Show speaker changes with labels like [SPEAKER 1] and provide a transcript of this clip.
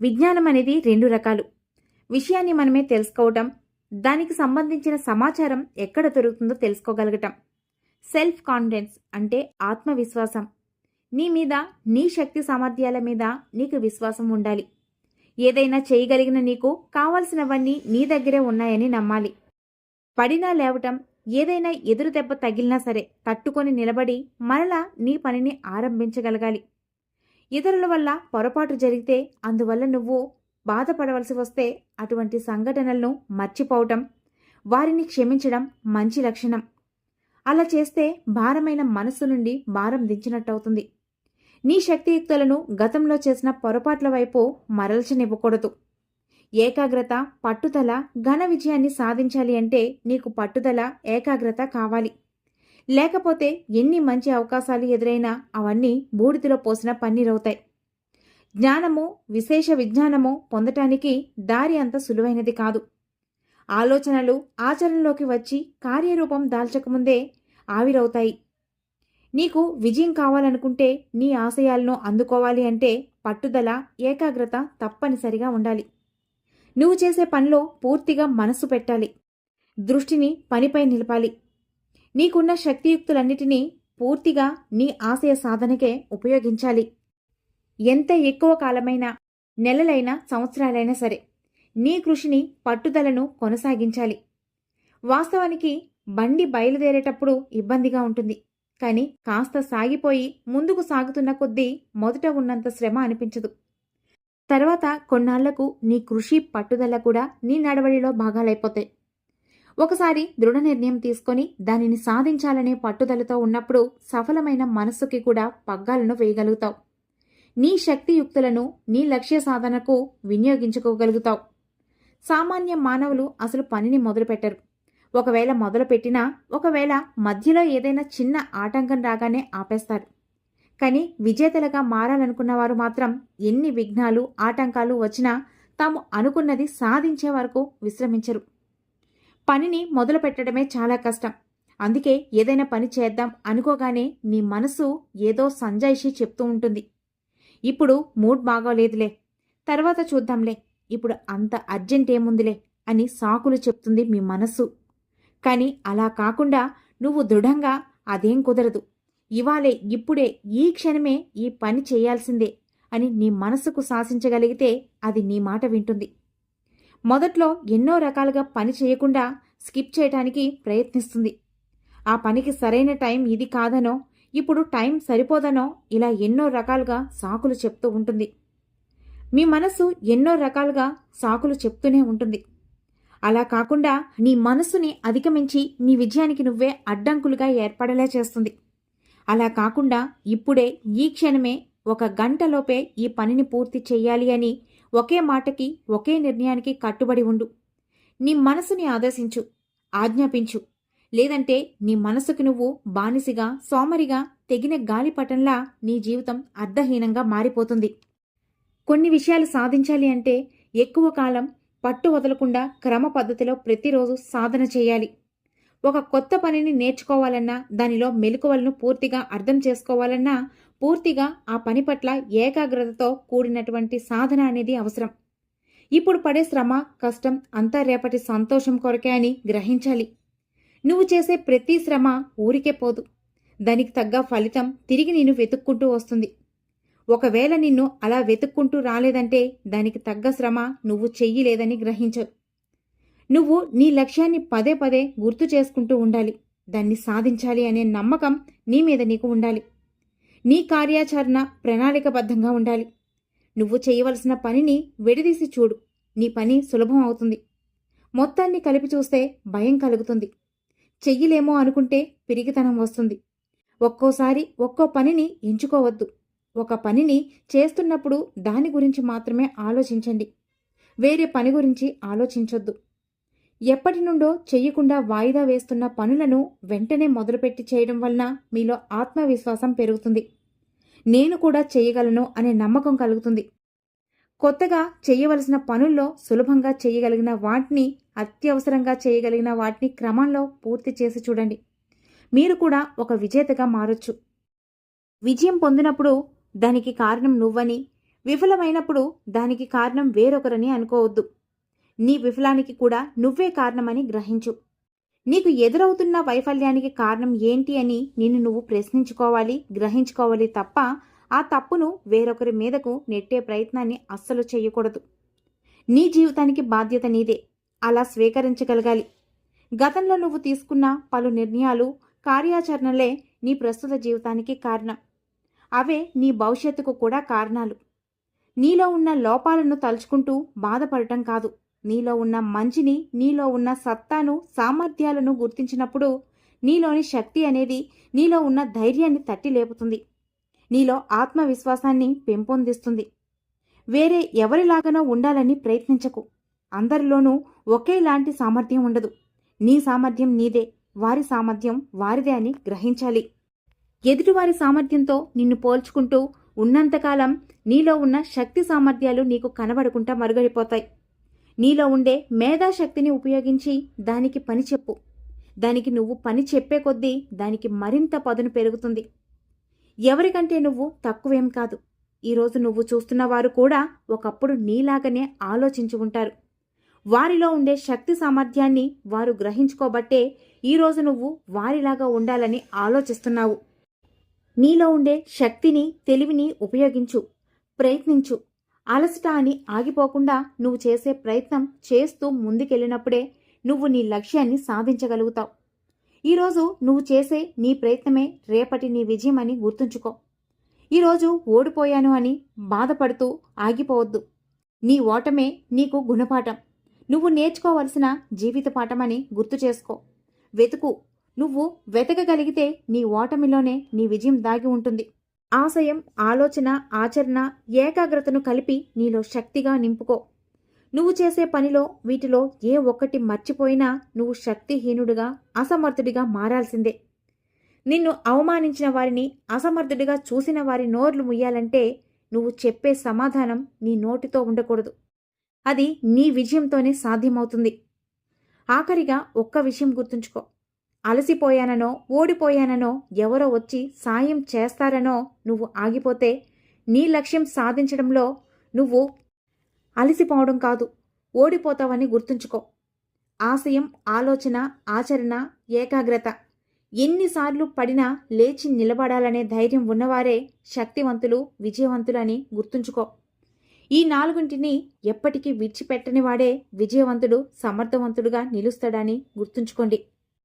[SPEAKER 1] విజ్ఞానం అనేది రెండు రకాలు. విషయాన్ని మనమే తెలుసుకోవటం దానికి సంబంధించిన సమాచారం ఎక్కడ దొరుకుతుందో తెలుసుకోగలగటం. సెల్ఫ్ కాన్ఫిడెన్స్ అంటే ఆత్మవిశ్వాసం. నీ మీద నీ శక్తి సామర్థ్యాల మీద నీకు విశ్వాసం ఉండాలి. ఏదైనా చేయగలిగిన నీకు కావలసినవన్నీ నీ దగ్గరే ఉన్నాయని నమ్మాలి. పడినా లేవటం ఏదైనా ఎదురు దెబ్బ తగిలినా సరే తట్టుకొని నిలబడి మరలా నీ పనిని ఆరంభించగలగాలి. ఇతరుల వల్ల పొరపాటు జరిగితే అందువల్ల నువ్వు బాధపడవలసి వస్తే అటువంటి సంఘటనలను మర్చిపోవటం వారిని క్షమించడం మంచి లక్షణం. అలా చేస్తే భారమైన మనస్సు నుండి భారం దించినట్టవుతుంది. నీ శక్తియుక్తులను గతంలో చేసిన పొరపాట్ల వైపు మరల్చనివ్వకూడదు. ఏకాగ్రత పట్టుదల ఘన విజయాన్ని సాధించాలి అంటే నీకు పట్టుదల ఏకాగ్రత కావాలి. లేకపోతే ఎన్ని మంచి అవకాశాలు ఎదురైనా అవన్నీ బూడిదలో పోసిన పన్నీరవుతాయి. జ్ఞానము విశేష విజ్ఞానము పొందటానికి దారి అంత సులువైనది కాదు. ఆలోచనలు ఆచరణలోకి వచ్చి కార్యరూపం దాల్చకముందే ఆవిరవుతాయి. నీకు విజయం కావాలనుకుంటే నీ ఆశయాలను అందుకోవాలి అంటే పట్టుదల ఏకాగ్రత తప్పనిసరిగా ఉండాలి. నువ్వు చేసే పనిలో పూర్తిగా మనస్సు పెట్టాలి. దృష్టిని పనిపై నిలపాలి. నీకున్న శక్తియుక్తులన్నిటినీ పూర్తిగా నీ ఆశయ సాధనకే ఉపయోగించాలి. ఎంత ఎక్కువ కాలమైనా నెలలైనా సంవత్సరాలైనా సరే నీ కృషిని పట్టుదలను కొనసాగించాలి. వాస్తవానికి బండి బయలుదేరేటప్పుడు ఇబ్బందిగా ఉంటుంది. కానీ కాస్త సాగిపోయి ముందుకు సాగుతున్న కొద్దీ మొదట ఉన్నంత శ్రమ అనిపించదు. తర్వాత కొన్నాళ్ళకు నీ కృషి పట్టుదల కూడా నీ నడవడిలో భాగాలైపోతాయి. ఒకసారి దృఢ నిర్ణయం తీసుకొని దానిని సాధించాలనే పట్టుదలతో ఉన్నప్పుడు సఫలమైన మనస్సుకి కూడా పగ్గాలను వేయగలుగుతావు. నీ శక్తియుక్తులను నీ లక్ష్య సాధనకు వినియోగించుకోగలుగుతావు. సామాన్య మానవులు అసలు పనిని మొదలుపెట్టరు. ఒకవేళ మొదలుపెట్టినా ఒకవేళ మధ్యలో ఏదైనా చిన్న ఆటంకం రాగానే ఆపేస్తారు. కానీ విజేతలుగా మారాలనుకున్న వారు మాత్రం ఎన్ని విఘ్నాలు ఆటంకాలు వచ్చినా తాము అనుకున్నది సాధించే వరకు విశ్రమించరు. పనిని మొదలు పెట్టడమే చాలా కష్టం. అందుకే ఏదైనా పని చేద్దాం అనుకోగానే నీ మనసు ఏదో సంజాయిషి చెప్తూ ఉంటుంది. ఇప్పుడు మూడ్ బాగోలేదులే. తర్వాత చూద్దాంలే. ఇప్పుడు అంత అర్జెంట్ ఏముందిలే అని సాకులు చెప్తుంది మీ మనస్సు కానీ అలా కాకుండా నువ్వు దృఢంగా అదేం కుదరదు. ఇవాళే ఇప్పుడే ఈ క్షణమే ఈ పని చేయాల్సిందే అని నీ మనసుకు శాసించగలిగితే అది నీ మాట వింటుంది. మొదట్లో ఎన్నో రకాలుగా పని చేయకుండా స్కిప్ చేయటానికి ప్రయత్నిస్తుంది. ఆ పనికి సరైన టైం ఇది కాదనో ఇప్పుడు టైం సరిపోదనో ఇలా ఎన్నో రకాలుగా సాకులు చెప్తూ ఉంటుంది. మీ మనసు ఎన్నో రకాలుగా సాకులు చెప్తూనే ఉంటుంది. అలా కాకుండా నీ మనసుని అధిగమించి నీ విజయానికి నువ్వే అడ్డంకులుగా ఏర్పడేలా చేస్తుంది. అలా కాకుండా ఇప్పుడే ఈ క్షణమే ఒక గంటలోపే ఈ పనిని పూర్తి చెయ్యాలి అని ఒకే మాటకి ఒకే నిర్ణయానికి కట్టుబడి ఉండు. నీ మనసుని ఆదేశించు ఆజ్ఞాపించు. లేదంటే నీ మనసుకు నువ్వు బానిసిగా సోమరిగా తెగిన గాలిపటంలా నీ జీవితం అర్ధహీనంగా మారిపోతుంది. కొన్ని విషయాలు సాధించాలి అంటే ఎక్కువ కాలం పట్టు వదలకుండా క్రమ పద్ధతిలో ప్రతిరోజు సాధన చేయాలి. ఒక కొత్త పనిని నేర్చుకోవాలన్నా దానిలో మెలకువలను పూర్తిగా అర్థం చేసుకోవాలన్నా పూర్తిగా ఆ పని పట్ల ఏకాగ్రతతో కూడినటువంటి సాధన అనేది అవసరం. ఇప్పుడు పడే శ్రమ కష్టం అంతా రేపటి సంతోషం కొరకే అని గ్రహించాలి. నువ్వు చేసే ప్రతి శ్రమ ఊరికే పోదు. దానికి తగ్గ ఫలితం తిరిగి నేను వెతుక్కుంటూ వస్తుంది. ఒకవేళ నిన్ను అలా వెతుక్కుంటూ రాలేదంటే దానికి తగ్గ శ్రమ నువ్వు చెయ్యలేదని గ్రహించు నువ్వు నీ లక్ష్యాన్ని పదే పదే గుర్తు చేసుకుంటూ ఉండాలి. దాన్ని సాధించాలి అనే నమ్మకం నీ మీద నీకు ఉండాలి. నీ కార్యాచరణ ప్రణాళికబద్ధంగా ఉండాలి. నువ్వు చేయవలసిన పనిని విడదీసి చూడు. నీ పని సులభం అవుతుంది. మొత్తాన్ని కలిపి చూస్తే భయం కలుగుతుంది. చెయ్యలేమో అనుకుంటే పిరిగితనం వస్తుంది. ఒక్కోసారి ఒక్కో పనిని ఎంచుకోవద్దు. ఒక పనిని చేస్తున్నప్పుడు దాని గురించి మాత్రమే ఆలోచించండి. వేరే పని గురించి ఆలోచించొద్దు. ఎప్పటి నుండో చెయ్యకుండా వాయిదా వేస్తున్న పనులను వెంటనే మొదలుపెట్టి చేయడం వలన మీలో ఆత్మవిశ్వాసం పెరుగుతుంది. నేను కూడా చేయగలను అనే నమ్మకం కలుగుతుంది. కొత్తగా చేయవలసిన పనుల్లో సులభంగా చేయగలిగిన వాటిని అత్యవసరంగా చేయగలిగిన వాటిని క్రమంలో పూర్తి చేసి చూడండి. మీరు కూడా ఒక విజేతగా మారొచ్చు. విజయం పొందినప్పుడు దానికి కారణం నువ్వని విఫలమైనప్పుడు దానికి కారణం వేరొకరని అనుకోవద్దు. నీ విఫలానికి కూడా నువ్వే కారణమని గ్రహించు. నీకు ఎదురవుతున్న వైఫల్యానికి కారణం ఏంటి అని నిన్ను నువ్వు ప్రశ్నించుకోవాలి గ్రహించుకోవాలి తప్ప ఆ తప్పును వేరొకరి మీదకు నెట్టే ప్రయత్నాన్ని అస్సలు చేయకూడదు. నీ జీవితానికి బాధ్యత నీదే. అలా స్వీకరించగలగాలి. గతంలో నువ్వు తీసుకున్న పలు నిర్ణయాలు కార్యాచరణలే నీ ప్రస్తుత జీవితానికి కారణం. అవే నీ భవిష్యత్తుకు కూడా కారణాలు. నీలో ఉన్న లోపాలను తలుచుకుంటూ బాధపడటం కాదు. నీలో ఉన్న మంచిని నీలో ఉన్న సత్తాను సామర్థ్యాలను గుర్తించినప్పుడు నీలోని శక్తి అనేది నీలో ఉన్న ధైర్యాన్ని తట్టి లేపుతుంది. నీలో ఆత్మవిశ్వాసాన్ని పెంపొందిస్తుంది. వేరే ఎవరిలాగానో ఉండాలని ప్రయత్నించకు. అందరిలోనూ ఒకేలాంటి సామర్థ్యం ఉండదు. నీ సామర్థ్యం నీదే వారి సామర్థ్యం వారిదే అని గ్రహించాలి. ఎదుటివారి సామర్థ్యంతో నిన్ను పోల్చుకుంటూ ఉన్నంతకాలం నీలో ఉన్న శక్తి సామర్థ్యాలు నీకు కనబడకుండా మరుగడిపోతాయి నీలో ఉండే మేధాశక్తిని ఉపయోగించి దానికి పని చెప్పు. దానికి నువ్వు పని చెప్పే కొద్దీ దానికి మరింత పదును పెరుగుతుంది. ఎవరికంటే నువ్వు తక్కువేం కాదు. ఈరోజు నువ్వు చూస్తున్న వారు కూడా ఒకప్పుడు నీలాగనే ఆలోచించి ఉంటారు. వారిలో ఉండే శక్తి సామర్థ్యాన్ని వారు గ్రహించుకోబట్టే ఈరోజు నువ్వు వారిలాగా ఉండాలని ఆలోచిస్తున్నావు. నీలో ఉండే శక్తిని తెలివిని ఉపయోగించు ప్రయత్నించు. అలసట అని ఆగిపోకుండా నువ్వు చేసే ప్రయత్నం చేస్తూ ముందుకెళ్ళినప్పుడే నువ్వు నీ లక్ష్యాన్ని సాధించగలుగుతావు. ఈరోజు నువ్వు చేసే నీ ప్రయత్నమే రేపటి నీ విజయం అని గుర్తుంచుకో. ఈరోజు ఓడిపోయాను అని బాధపడుతూ ఆగిపోవద్దు. నీ ఓటమే నీకు గుణపాఠం. నువ్వు నేర్చుకోవలసిన జీవిత పాఠమని గుర్తు చేసుకో. వెతుకు. నువ్వు వెతకగలిగితే నీ ఓటమిలోనే నీ విజయం దాగి ఉంటుంది. ఆశయం ఆలోచన ఆచరణ ఏకాగ్రతను కలిపి నీలో శక్తిగా నింపుకో. నువ్వు చేసే పనిలో వీటిలో ఏ ఒక్కటి మర్చిపోయినా నువ్వు శక్తిహీనుడిగా అసమర్థుడిగా మారాల్సిందే. నిన్ను అవమానించిన వారిని అసమర్థుడిగా చూసిన వారి నోర్లు ముయ్యాలంటే నువ్వు చెప్పే సమాధానం నీ నోటితో ఉండకూడదు. అది నీ విజయంతోనే సాధ్యమవుతుంది. ఆఖరిగా ఒక్క విషయం గుర్తుంచుకో. అలసిపోయాననో ఓడిపోయాననో ఎవరో వచ్చి సాయం చేస్తారనో నువ్వు ఆగిపోతే నీ లక్ష్యం సాధించడంలో నువ్వు అలసిపోవడం కాదు. ఓడిపోతావని గుర్తుంచుకో. ఆశయం ఆలోచన ఆచరణ ఏకాగ్రత ఎన్నిసార్లు పడినా లేచి నిలబడాలనే ధైర్యం ఉన్నవారే శక్తివంతులు విజయవంతులు అని గుర్తుంచుకో. ఈ నాలుగుంటిని ఎప్పటికీ విడిచిపెట్టని వాడే విజయవంతుడు సమర్థవంతుడుగా నిలుస్తాడని గుర్తుంచుకోండి.